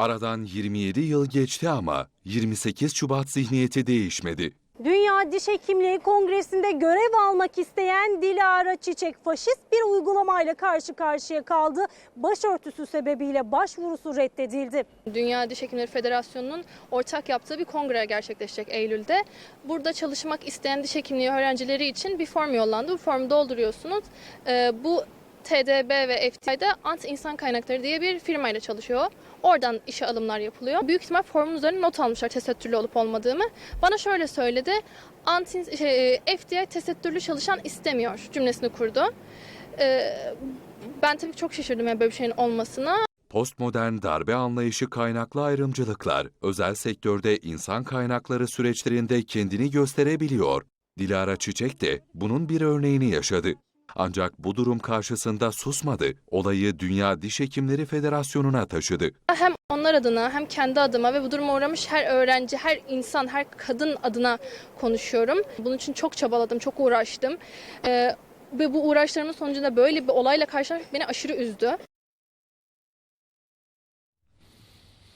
Aradan 27 yıl geçti ama 28 Şubat zihniyeti değişmedi. Dünya Diş Hekimliği Kongresi'nde görev almak isteyen Dilara Çiçek faşist bir uygulamayla karşı karşıya kaldı. Başörtüsü sebebiyle başvurusu reddedildi. Dünya Diş Hekimleri Federasyonu'nun ortak yaptığı bir kongre gerçekleşecek Eylül'de. Burada çalışmak isteyen diş hekimliği öğrencileri için bir form yollandı. Bu formu dolduruyorsunuz. Ee, bu TDB ve FTI'de Ant İnsan Kaynakları diye bir firmayla çalışıyor. Oradan işe alımlar yapılıyor. Büyük ihtimal formun üzerine not almışlar tesettürlü olup olmadığımı. Bana şöyle söyledi. Ant, şey, e, FTI tesettürlü çalışan istemiyor cümlesini kurdu. Ee, ben tabii çok şaşırdım yani böyle bir şeyin olmasına. Postmodern darbe anlayışı kaynaklı ayrımcılıklar özel sektörde insan kaynakları süreçlerinde kendini gösterebiliyor. Dilara Çiçek de bunun bir örneğini yaşadı. Ancak bu durum karşısında susmadı. Olayı Dünya Diş Hekimleri Federasyonu'na taşıdı. Hem onlar adına hem kendi adıma ve bu duruma uğramış her öğrenci, her insan, her kadın adına konuşuyorum. Bunun için çok çabaladım, çok uğraştım. Ee, ve bu uğraşlarımın sonucunda böyle bir olayla karşılaşmak beni aşırı üzdü.